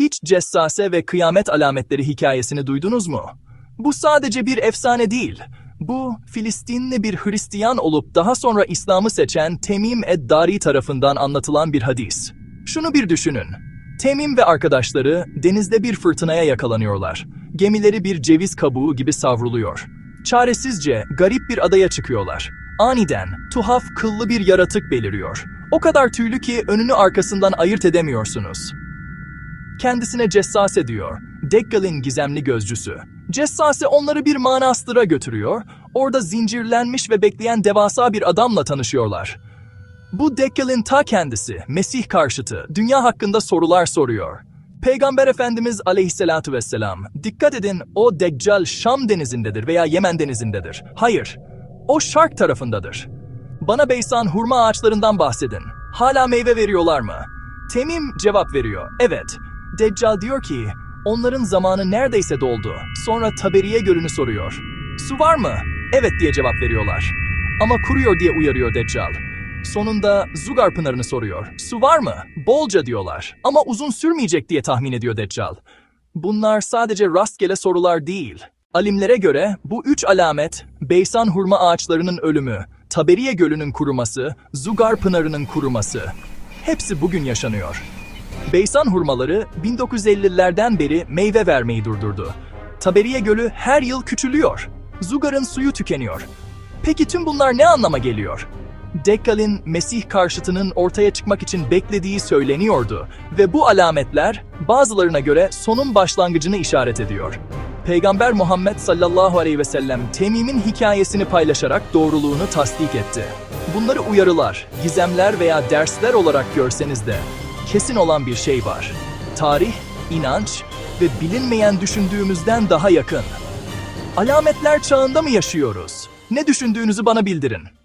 Hiç cessase ve kıyamet alametleri hikayesini duydunuz mu? Bu sadece bir efsane değil. Bu, Filistinli bir Hristiyan olup daha sonra İslam'ı seçen Temim ed-Dari tarafından anlatılan bir hadis. Şunu bir düşünün. Temim ve arkadaşları denizde bir fırtınaya yakalanıyorlar. Gemileri bir ceviz kabuğu gibi savruluyor. Çaresizce garip bir adaya çıkıyorlar. Aniden tuhaf kıllı bir yaratık beliriyor. O kadar tüylü ki önünü arkasından ayırt edemiyorsunuz. Kendisine Cessase diyor. Dekkal'in gizemli gözcüsü. Cessase onları bir manastıra götürüyor. Orada zincirlenmiş ve bekleyen devasa bir adamla tanışıyorlar. Bu Dekkal'in ta kendisi, Mesih karşıtı, dünya hakkında sorular soruyor. Peygamber Efendimiz aleyhissalatu vesselam, dikkat edin o Deccal Şam denizindedir veya Yemen denizindedir. Hayır, o şark tarafındadır. Bana Beysan hurma ağaçlarından bahsedin. Hala meyve veriyorlar mı? Temim cevap veriyor. Evet. Deccal diyor ki, onların zamanı neredeyse doldu. Sonra Taberiye Gölü'nü soruyor. Su var mı? Evet diye cevap veriyorlar. Ama kuruyor diye uyarıyor Deccal. Sonunda Zugar Pınarı'nı soruyor. Su var mı? Bolca diyorlar. Ama uzun sürmeyecek diye tahmin ediyor Deccal. Bunlar sadece rastgele sorular değil. Alimlere göre bu üç alamet, Beysan hurma ağaçlarının ölümü, Taberiye Gölü'nün kuruması, Zugar Pınarı'nın kuruması. Hepsi bugün yaşanıyor. Beysan hurmaları 1950'lerden beri meyve vermeyi durdurdu. Taberiye Gölü her yıl küçülüyor. Zugar'ın suyu tükeniyor. Peki tüm bunlar ne anlama geliyor? Dekkal'in Mesih karşıtının ortaya çıkmak için beklediği söyleniyordu ve bu alametler bazılarına göre sonun başlangıcını işaret ediyor. Peygamber Muhammed sallallahu aleyhi ve sellem Temim'in hikayesini paylaşarak doğruluğunu tasdik etti. Bunları uyarılar, gizemler veya dersler olarak görseniz de kesin olan bir şey var. Tarih, inanç ve bilinmeyen düşündüğümüzden daha yakın. Alametler çağında mı yaşıyoruz? Ne düşündüğünüzü bana bildirin.